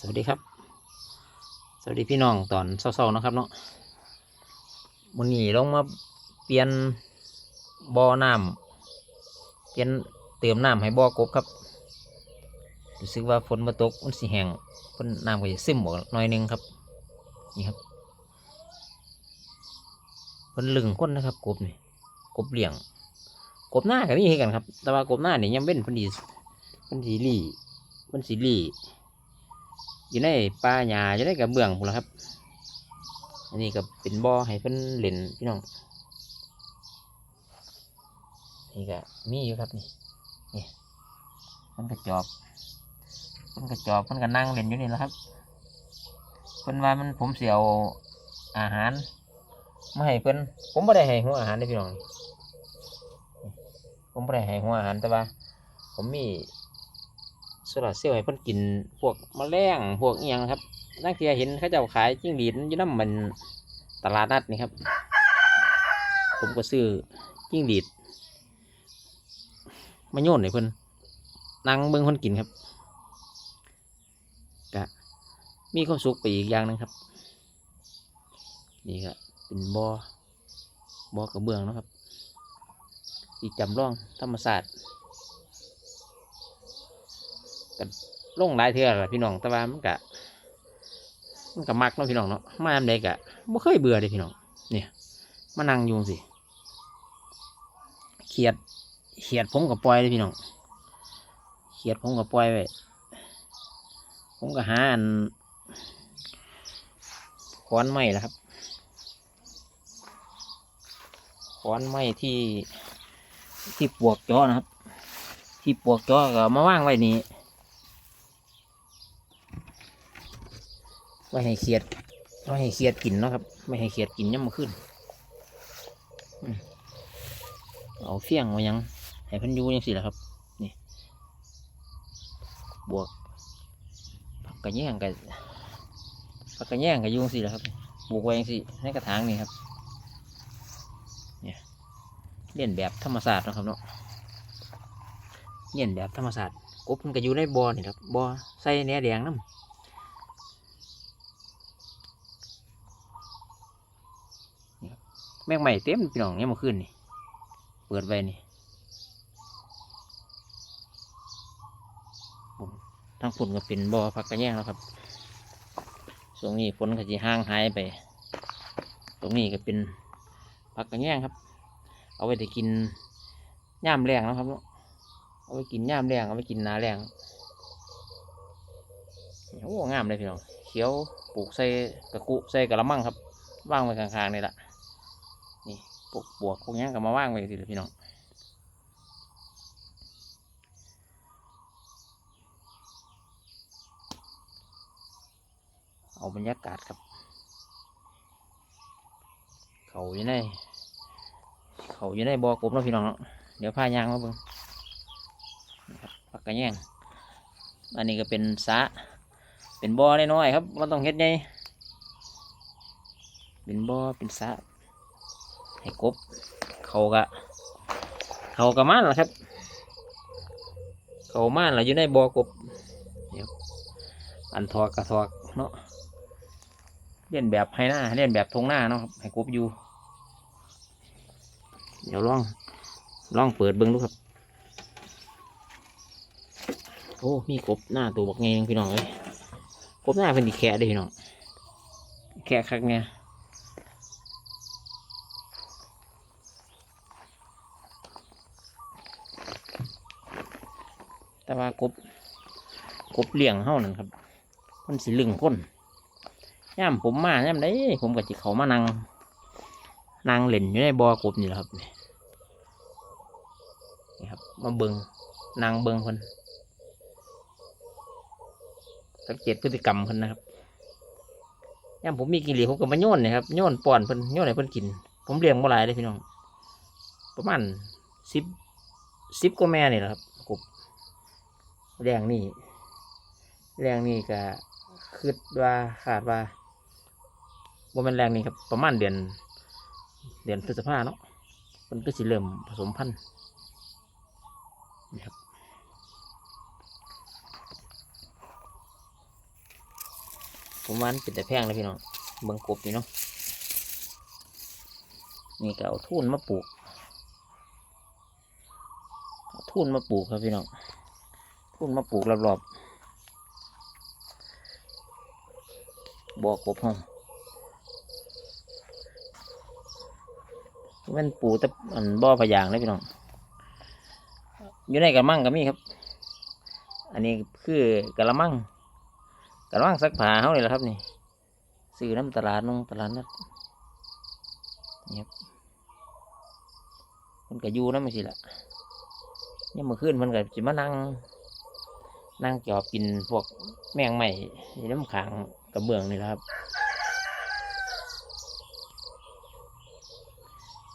สวัสดีครับ สวัสดีพี่น้องตอนเศร้าๆนะครับเนาะวันนี้ลงมาเปลี่ยนบ่อน้ำเปลี่ยนเติมน้ำให้บ่อกบครับรู้สึกว่าฝนมาตกมันสิแห้งฝนน้ำก็จะซึมออกหน่อยนึงครับ นี่ครับฝนลึงคนนะครับ กบนี่กบเหลี้ยง กบหน้ากับนี่คือกันครับ แต่ว่ากบหน้าเนี่ยยังเป็นพันดีเพันสีรี่พันสีรี่ อยู่ในป่าหญ้าอยู่ในกระเบื้องพุ่นละครับ อันนี้ก็เป็นบ่อให้เพิ่นเล่นพี่น้องนี่ก็มีอยู่ครับนี่นี่มันกระจอบมันกระจอบมันก็นั่งเล่นอยู่นี่แหละครับเพิ่นว่ามันผมเสียวอาหารมาให้เพิ่นผมไม่ได้ให้หัวอาหารเด้พี่น้องผมไม่ได้ให้หัวอาหารแต่ว่า ผมมี โซลาเซลล์ให้เพิ่นกินพวกแมลงพวกเอียงครับนั่งเทียเห็นเขาเจ้าขายจิ้งหรีดอยู่น้ำมันตลาดนัดนี่ครับ ผมก็ซื้อจิ้งหรีดมาโยนให้เพิ่นนั่งเบิ่งเพิ่นกินครับกะมีความสุขไปอีกอย่างนึงครับ นี่ก็เป็นบอ่อบ่อกระเบื้องนะครับ อีกจำลองธรรมศาสตร์ กันลงหลายเทื่อแหละพี่น้อง แต่ว่ามันกะมันกะมักเนาะพี่น้องเนาะมาอันใดกะบ่เคยเบื่อเลยพี่น้อง เนี่ยมานั่งอยู่สิเขียดเขียดผมกับปล่อยเลยพี่น้องเขียดผมกับปล่อยไว้ผมก็หาอันขอนไม้ละครับขอนไม้ที่ที่ปวกจอนะครับ ที่ปวกจอก็มาว่างไว้นี่ ว้ให้เขียดไว้ให้เขียดกินเนาะครับ ไม่ให้เขียดกินย่ำมาขึ้นเอาเฟี้ยงมายังให้พันยูยังสิละครับ นี่ บวกผักกระแยงกับผักกระแยงกับยุงสิละครับปลูกไว้ยังสิในกระถางนี่ครับเลียนแบบธรรมศาสตร์นะครับเนาะเลียนแบบธรรมศาสตร์กบมันก็อยู่ในบ่อนี่ครับบ่อใส่แหนแดงน้ำนี่ครับ แมงใหม่เต็มพี่น้องเนี่ยมื่อคืนนี่ เปิดไว้นี่ทั้งฝุ่นก็เป็นบ่อพักกระแยงแล้วครับช่วงนี้ฝนก็จะห่างหายไป ตรงนี้ก็เป็นพักกระแยงครับ เอาไว้ได้กินย่ามแรงนะครับเนาะเอาไว้กินย่ามแรงเอาไว้กินนาแรงโอ้งามเลยพี่น้อง เขียวปลูกใส่กระกุใส่กระมังครับว่างไว้ข้างๆนี่แหละ ปลูกบวกพวกนี้ก็มาว่างไว้สิพี่น้องเอาบรรยากาศครับ เขาอยู่ในเขาอยู่ในบ่อกบเนาะพี่น้องเนาะเดี๋ยวพายางมาเบิ่งปักกระแยงอันนี้ก็เป็นสะเป็นบ่อน้อยๆครับว่าต้องเฮ็ดไงเป็นบ่อเป็นสะ ให้กบ เขากะเขากะมันล่ะครับ เขามันล่ะอยู่ในบ่อกบอันทอกกระทอกเนาะเล่นแบบให้หน้าเล่นแบบทงหน้าเนาะครับให้กบอยู่ เดี๋ยวลองลองเปิดเบิ้งดูครับ โอ้มีกบหน้าตัวบักเงงพี่น้องเลยกบหน้าเป็นดีแค่เด้พี่น้องแค่คักเนี่ย แต่ว่ากบกบเลี้ยงเฮานั่นครับมันสิลึงก้นย่ามผมมาย่ามได้ผมก็จิเขามานั่งนางเล่นอยู่ในบ่อกบนี่แหละครับนี่ครับ มาเบิงนางเบิงคนสังเกตพฤติกรรมพ่นนะครับย่ามผมมีกิเลสผมก็มาโยนนะครับโยนป้อนเพิ่นโยนให้เพิ่นกิน ผมเลี้ยงบ่หลายเลยพี่น้อง ประมาณสิบสิบกว่าแม่นี่แหละครับกบ แรงนี่แรงนี่ก็คิดว่าขาดว่าว่ามันแรงนี่ครับประมาณเดือน เดือนพฤษภาเนาะมันก็สิเริ่มผสมพันธุ์นี่ครับผมว่ามันเป็นแต่แพงเลยพี่น้องเบิ่งกบนี่เนาะนี่ก็เอาทุ่นมาปลูกทุ่นมาปลูกครับพี่น้อง ทุนมาปลูกรอบๆบ่อกบห้องมันปูแต่อันบ่อพะยางเลยพี่น้อง อยู่ในกระมังก็มีครับ อันนี้คือกระมังกระมังซักผาเขาเลยละครับนี่ซื้อน้ำตลาดนงตลาดนัดนี่ครับมันก็อยู่น้ำไม่สิละเนี่ยเมื่อคืนมันก็จะมานั่ง นั่งจอบกินพวกแมงใหม่น้ำขางกระเบื้องนี่แหละครับ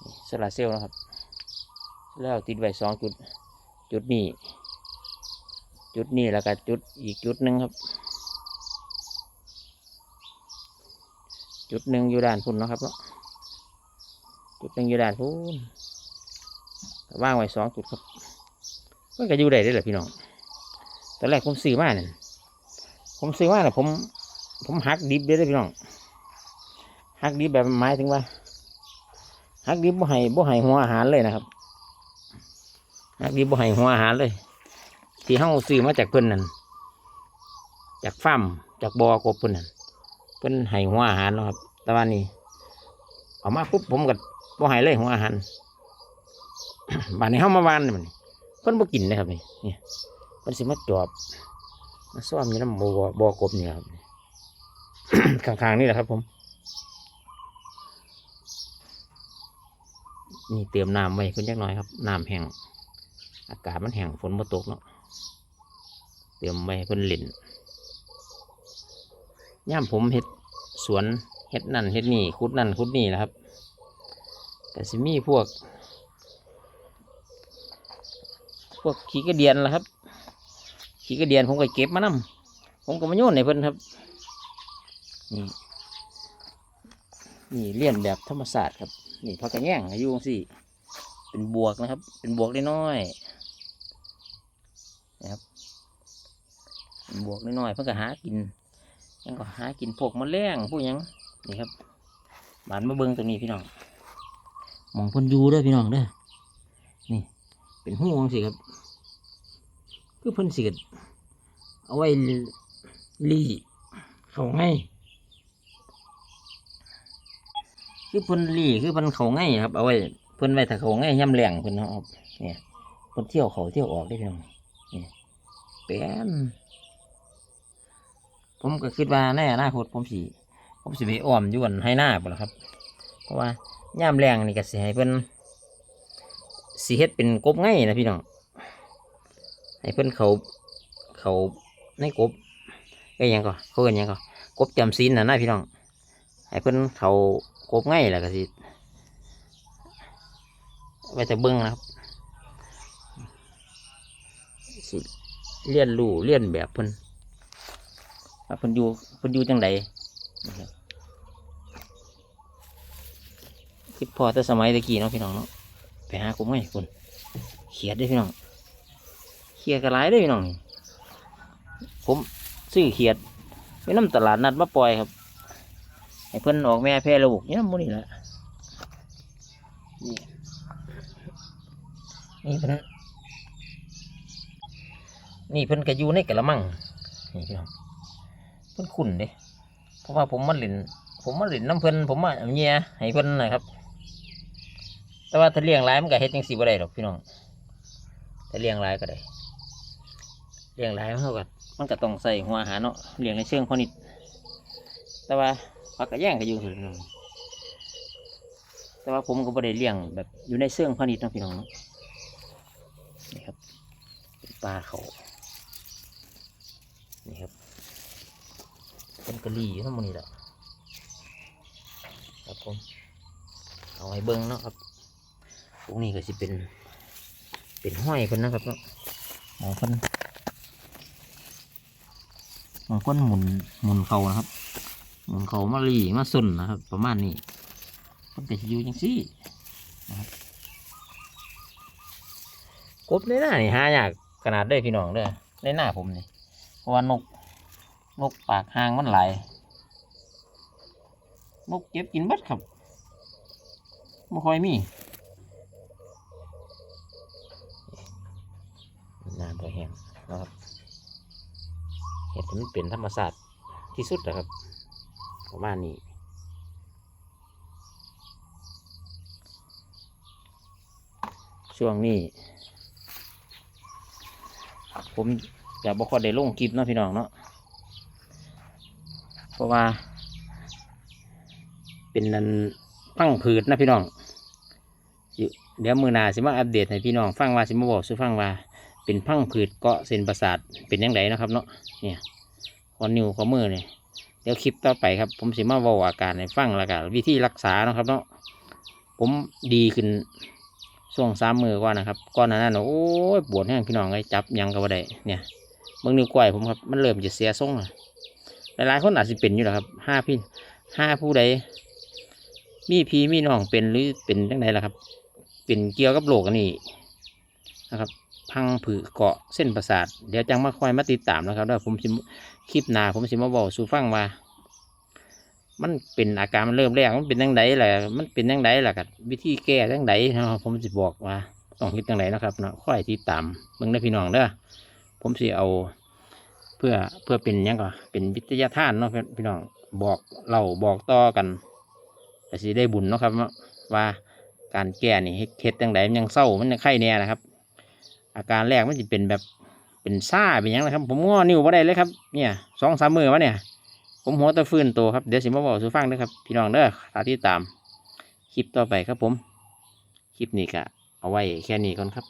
นี่โซลาเซลนะครับ แล้วติดไว้สองจุด จุดนี้ จุดนี้แล้วก็จุดอีกจุดหนึ่งครับ จุดหนึ่งอยู่ด้านพุ่นนะครับเนาะจุดหนึ่งอยู่ด้านพุ่นว่างไว้สองจุดครับมันก็อยู่ได้ได้แหละพี่น้อง ตอนแรกผมซื้อมาเนี่ยผมซื้อมาเนี่ยผม ผมหักดิบได้เลยพี่น้องหักดิบแบบหมายถึงว่าหักดิบบ่ให้บ่ให้หัวอาหารเลยนะครับหักดิบบ่ให้หัวอาหารเลย ที่เฮาซื้อมาจากเพิ่นนั่นจากฟาร์มจากบ่อกบเพิ่นนั่นเพิ่นให้หัวอาหารนะครับ แต่ว่านี่เอามาปุ๊บผมก็บ่ให้เลยหัวอาหารบ้านนี้เฮามาวานนี่มันเพิ่นบ่กินเลยครับนี่นี่ เพิ่นสิมาจอบมาซ้อมอยู่นำบ่บ่บ่อกบเนี่ยครับข้างๆนี่แหละครับ ผม นี่เตรียมน้ำไว้เพิ่นจักหน่อยครับน้ำแห้งอากาศมันแห้งฝนมาตกเนาะเตรียมไว้เพิ่นเล่นย่ามผมเฮ็ดสวนเฮ็ดนั่นเฮ็ดนี่ขุดนั่นขุดนี่แหละครับ แต่สิมีพวก พวกขี้กระเดียนละครับ ขี้กระเดียนผมก็เก็บมานํผมก็มาโยนให้เพิ่นครับ นี่นี่เลี้ยนแบบธรรมศาสตร์ครับ นี่พักกระแย่งอายุสิเป็นบวกนะครับ เป็นบวกน้อยๆนะครับเป็นบวกน้อยๆเพื่อก็หากินยังก็หากินพวกมะแมลงพวกยังนี่ครับบานมาเบิ้งตรงนี้พี่น้องมองพนยูด้อพี่น้องเด้อนี่ เป็นหูจังสิครับ คือเพ่นสิกเอาไว้รีเขาง่ายคือเพ่นรีคือเพ่นเขาง่ายครับ เอาไว้เพ่นไว้ถ้าเขาง่ายย่ำแรงเพ่นเนาะครับเนี่ยเพ่นเที่ยวเขาเที่ยวออกได้พี่น้องนี่แป้นผมก็คิดว่าในอนาคตผมสิผมสิไปอ้อมยวนให้หน้าบ่ล่ะครับ เพราะว่าย่ำแรงนี่ก็สิให้เพิ่นสิเฮ็ดเป็นกบง่ายนะพี่น้อง ให้เพิ่นเขาเขาในกบไอ้ยังก็เขาเอินยังก็กบจำศีลน่ะนะพี่น้องให้เพิ่นเขากบง่ายแหล้วก็สิไว้แต่เบิ่งนะครับสิเรียนรูเรียนแบบเพิ่นว่าเพิ่นอยู่เพิ่นอยู่จังไดคิดพอแต่สมัยตะกี้เนาะพี่น้องเนาะไปหากุ้งไงคุณเขียดได้พี่น้อง เขียดกระไรได้อพี่น้องนี่ผมซื้อเขียดไปน้ำตลาดนัดมาปล่อยครับให้เพิ่นออกแม่แพร่ลูกนี่น้ำมูนี่แหละนี่นี่เพิ่นนี่เพิ่นก็อยู่ในกระมังนี่พี่น้องเพิ่นขุ่นเด้เพราะว่าผมมาเล่นผมมาเล่นน้ำเพิ่นผมมาเอาเงียให้เพิ่นนะครับ แต่ว่าถ้าเลี้ยงหลายมันก็เฮ็ดจังซี่บ่ได้หรอกพี่น้องถ้าเลี้ยงหลายก็ได้ เลี้ยงหลายมันเท่ากับมันก็ต้องใส่หัวอาหารเนาะเลี้ยงในเชิงพอนิดแต่ว่าปักกระแย่งก็อยู่แต่ว่าผมก็บ่ได้เลี้ยงแบบอยู่ในเชิงพอนิดเนาะพี่น้องนี่ครับเป็นปลาเขานี่ครับเป็นกะหรี่ทั้งหมดนี่แหละครับผมเอาไว้เบิ้งเนาะครับพวกนี้ก็สิเป็น เป็นห้อยเพิ่นนะครับเนาะหมองเพิ่น มองเพิ่นหมุนหมุนเขานะครับ หมุนเขามาลีมาสุนนะครับ ประมาณนี้เพิ่นก็สิอยู่จังซี่นะครับกบในหน้านี่หายากขนาดเด้อพี่น้องเด้อในหน้าผมนี่เพราะว่านกนกปากหางมันไหลนกเก็บกินบัดครับไม่ค่อยมีน้ำก็แห้งนะครับ มันเป็นธรรมศาสตร์ที่สุดนะครับ ประมาณนี้ช่วงนี้ ผมจะบอกว่าได้ลงคลิปเนาะพี่น้องเนาะเพราะว่า เป็นนันพังผืดนะพี่น้องอเดี๋ยวมือหนาสิมาอัปเดตให้พี่น้องฟังว่าสิมาบอกสู่ฟังว่า เป็นพังผืดเกาะเส้นประสาทเป็นยังไงนะครับเนาะเนี่ย ขอนิ้วขอมือเนี่ยเดี๋ยวคลิปต่อไปครับ ผมสิมาบอกอาการให้ฟังแล้วกันวิธีรักษาเนาะครับ เนาะผมดีขึ้นช่วงสามมือก่อนนะครับก่อนนั้นน่ะโอ้ยปวดแห้งพี่น้องไอ้จับยังก็บ่ได้เนี่ยเบิ่งนิ้วก้อยผมครับมันเริ่มจะเสียทรงแล้วหลายๆคนอาจจะเป็นอยู่แล้วครับห้าพี่ห้าผู้ใดมีพี่มีน้องเป็นหรือเป็นจังไดล่ะครับ เป็นเกี่ยวกับโรคอันนี้นะครับ พังผือเกาะเส้นประสาท เดี๋ยวจังมาคอยมาติดตามนะครับแล้วผมสิ คลิปหน้าผมสิมาบอกสู่ฟังว่า มันเป็นอาการมันเริ่มแรกมันเป็นยังไงแหละมันเป็นยังไงล่ะกับวิธีแก้ยังไงนะผมจะบอกว่าต้องคิดยังไงนะครับเนาะค่อยติดตามเบิ่งได้พี่น้องเด้อผมสิเอา เพื่อเพื่อเป็นยังก็เป็นวิทยาทานเนาะพี่น้องบอกเราบอกต่อกันแต่สิได้บุญเนาะครับว่าการแก้นี่เฮ็ดเฮ็ดจังไดมันยังเศร้ามันยังไข้แน่นะครับ อาการแรกมันจะเป็นแบบ เป็นซ่าเป็นยังนะครับ ผมง้อนิ้วบ่ได้เลยครับเนี่ยสองสามมือวะเนี่ย ผมหัวตะฟื้นโตครับเดี๋ยวสิมาบอกสู่ฟังนะครับพี่น้องเด้อตาที่ตามคลิปต่อไปครับผม คลิปนี้ก็เอาไว้แค่นี้ก่อนครับ